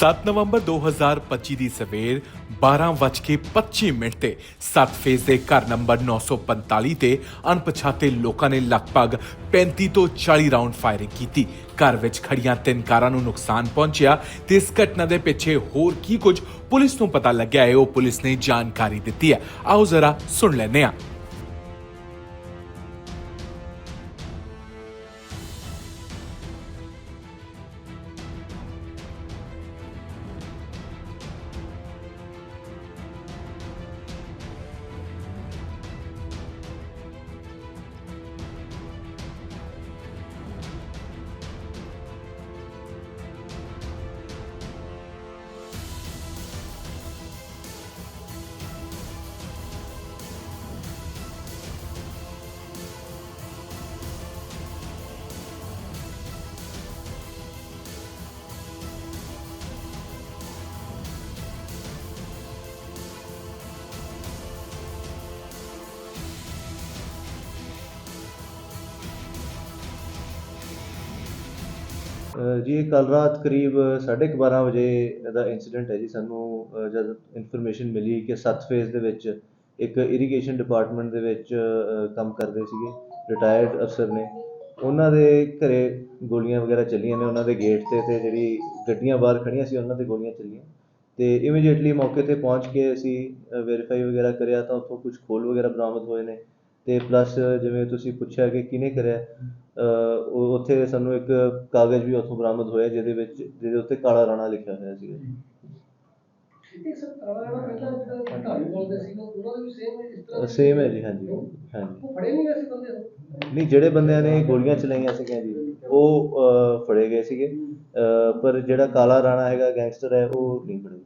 7 ਨਵੰਬਰ 2025 ਦੀ ਸਵੇਰ 12:25 ਮਿੰਟ ਤੇ 7 ਫੇਜ਼ ਦੇ ਘਰ ਨੰਬਰ 945 ਤੇ ਅਣਪਛਾਤੇ ਲੋਕਾਂ ਨੇ ਲਗਭਗ 35 ਤੋਂ 40 ਰਾਉਂਡ ਫਾਇਰਿੰਗ ਕੀਤੀ। ਘਰ ਵਿੱਚ ਖੜੀਆਂ ਤਿੰਨ ਕਾਰਾਂ ਨੂੰ ਨੁਕਸਾਨ ਪਹੁੰਚਿਆ ਤੇ ਇਸ ਘਟਨਾ ਦੇ ਪਿੱਛੇ ਹੋਰ ਕੀ ਕੁਝ ਪੁਲਿਸ ਨੂੰ ਪਤਾ ਲੱਗਿਆ ਹੈ, ਉਹ ਪੁਲਿਸ ਨੇ ਜਾਣਕਾਰੀ ਦਿੱਤੀ ਹੈ। ਆਓ ਜ਼ਰਾ ਸੁਣ ਲੈਂਦੇ ਹਾਂ। ਜੀ ਕੱਲ ਰਾਤ ਕਰੀਬ 12:30 ਵਜੇ ਦਾ ਇਨਸੀਡੈਂਟ ਹੈ ਜੀ। ਸਾਨੂੰ ਅ, ਜਦ ਇਨਫੋਰਮੇਸ਼ਨ ਮਿਲੀ ਕਿ ਸੱਤ ਫੇਜ਼ ਦੇ ਵਿੱਚ ਇੱਕ ਇਰੀਗੇਸ਼ਨ ਡਿਪਾਰਟਮੈਂਟ ਦੇ ਵਿੱਚ ਕੰਮ ਕਰਦੇ ਸੀਗੇ ਰਿਟਾਇਰਡ ਅਫਸਰ ਨੇ। ਉਹਨਾਂ ਦੇ ਘਰੇ ਗੋਲੀਆਂ ਵਗੈਰਾ ਚੱਲੀਆਂ ਨੇ ਉਹਨਾਂ ਦੇ ਗੇਟ ਤੇ ਤੇ ਜਿਹੜੀ ਗੱਡੀਆਂ ਬਾਹਰ ਖੜੀਆਂ ਸੀ ਉਹਨਾਂ ਤੇ ਗੋਲੀਆਂ ਚੱਲੀਆਂ। ਤੇ ਇਮੀਡੀਏਟਲੀ ਮੌਕੇ ਤੇ ਪਹੁੰਚ ਕੇ ਅਸੀਂ ਵੈਰੀਫਾਈ ਵਗੈਰਾ ਕਰਿਆ ਤਾਂ ਉੱਥੋਂ ਕੁਝ ਖੋਲ ਵਗੈਰਾ ਬਰਾਮਦ ਹੋਏ ਨੇ। ਤੇ ਪਲੱਸ ਜਿਵੇਂ ਤੁਸੀਂ ਪੁੱਛਿਆ ਕਿ ਕਿਹਨੇ ਕਰਿਆ ਉਹ ਉੱਥੇ ਸਾਨੂੰ ਇੱਕ ਕਾਗਜ਼ ਵੀ ਉੱਥੋਂ ਬਰਾਮਦ ਹੋਇਆ ਜਿਹਦੇ ਵਿੱਚ ਜਿਹਦੇ ਉੱਤੇ ਕਾਲਾ ਰਾਣਾ ਲਿਖਿਆ ਹੋਇਆ ਸੀਗਾ। ਇਹ ਸਰ ਕਾਲਾ ਰਾਣਾ ਪਹਿਲਾਂ ਜਿਹੜਾ ਢਾਲੀ ਬੋਲਦੇ ਸੀ ਉਹਨਾਂ ਦੇ ਵੀ ਸੇਮ ਇਸ ਤਰ੍ਹਾਂ ਸੇਮ ਹੈ ਜੀ ਹਾਂਜੀ ਹਾਂਜੀ। ਉਹ ਫੜੇ ਨਹੀਂ ਗਏ ਸੀ ਬੰਦੇ ਨੂੰ ਨਹੀਂ ਜਿਹੜੇ ਬੰਦਿਆਂ ਨੇ ਗੋਲੀਆਂ ਚਲਾਈਆਂ ਸੀਗੀਆਂ ਜੀ ਉਹ ਫੜੇ ਗਏ ਸੀਗੇ। ਪਰ ਜਿਹੜਾ ਕਾਲਾ ਰਾਣਾ ਹੈਗਾ ਗੈਂਗਸਟਰ ਹੈ ਉਹ ਨਹੀਂ ਫੜੇ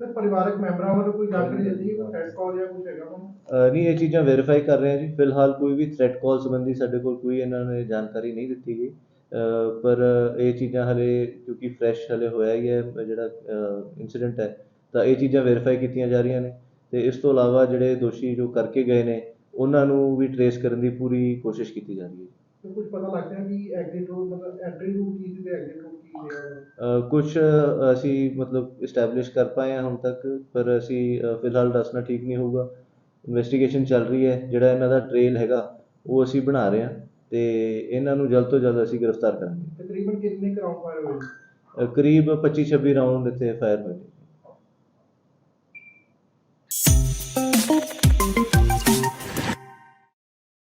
ਤੇ ਪਰਿਵਾਰਕ ਮੈਂਬਰਾਂ ਵੱਲੋਂ ਕੋਈ ਜਾਣਕਾਰੀ ਦਿੱਤੀ ਥ੍ਰੈਟ ਕਾਲ ਜਾਂ ਕੁਝ ਹੈਗਾ ਤੁਹਾਨੂੰ ਅ, ਨਹੀਂ ਇਹ ਚੀਜ਼ਾਂ ਵੈਰੀਫਾਈ ਕਰ ਰਹੇ ਹਾਂ ਜੀ। ਫਿਲਹਾਲ ਕੋਈ ਵੀ ਥ੍ਰੈਟ ਕਾਲ ਸੰਬੰਧੀ ਸਾਡੇ ਕੋਲ ਕੋਈ ਇਹਨਾਂ ਨੇ ਜਾਣਕਾਰੀ ਨਹੀਂ ਦਿੱਤੀ ਗਈ। ਪਰ ਇਹ ਚੀਜ਼ਾਂ ਹਲੇ ਕਿਉਂਕਿ ਫਰੈਸ਼ ਹਲੇ ਹੋਇਆ ਹੀ ਹੈ ਜਿਹੜਾ ਇਨਸੀਡੈਂਟ ਹੈ ਤਾਂ ਇਹ ਚੀਜ਼ਾਂ ਵੈਰੀਫਾਈ ਕੀਤੀਆਂ ਜਾ ਰਹੀਆਂ ਨੇ। ਤੇ ਇਸ ਤੋਂ ਇਲਾਵਾ ਜਿਹੜੇ ਦੋਸ਼ੀ ਜੋ ਕਰਕੇ ਗਏ ਨੇ ਉਹਨਾਂ ਨੂੰ ਵੀ ਟਰੇਸ ਕਰਨ ਦੀ ਪੂਰੀ ਕੋਸ਼ਿਸ਼ ਕੀਤੀ ਜਾ ਰਹੀ ਹੈ ਕੁਝ ਪਤਾ ਲੱਗ ਰਿਹਾ ਕਿ ਐਗਜ਼ਿਟ ਰੂਟ ਮਤਲਬ ਐਂਟਰੀ ਰੂਟ ਕੀ ਸੀ ਤੇ ਐਗਜ਼ਿਟ ਕੁਝ ਅਸੀਂ ਮਤਲਬ ਇਸਟੈਬਲਿਸ਼ ਕਰ ਪਾਏ ਹਾਂ ਹੁਣ ਤੱਕ ਪਰ ਅਸੀਂ ਫਿਲਹਾਲ ਦੱਸਣਾ ਠੀਕ ਨਹੀਂ ਹੋਊਗਾ। ਇਨਵੈਸਟੀਗੇਸ਼ਨ ਚੱਲ ਰਹੀ ਹੈ ਜਿਹੜਾ ਇਹਨਾਂ ਦਾ ਟ੍ਰੇਲ ਹੈਗਾ ਉਹ ਅਸੀਂ ਬਣਾ ਰਹੇ ਹਾਂ ਤੇ ਇਹਨਾਂ ਨੂੰ ਜਲਦ ਤੋਂ ਜਲਦ ਅਸੀਂ ਗ੍ਰਿਫਤਾਰ ਕਰਾਂਗੇ। ਤਕਰੀਬਨ ਕਿੰਨੇ ਕਰਾਊਂਡ ਫਾਇਰ ਹੋਏ ਕਰੀਬ 25 26 ਰਾਉਂਡ ਇੱਥੇ ਫਾਇਰ ਹੋਏ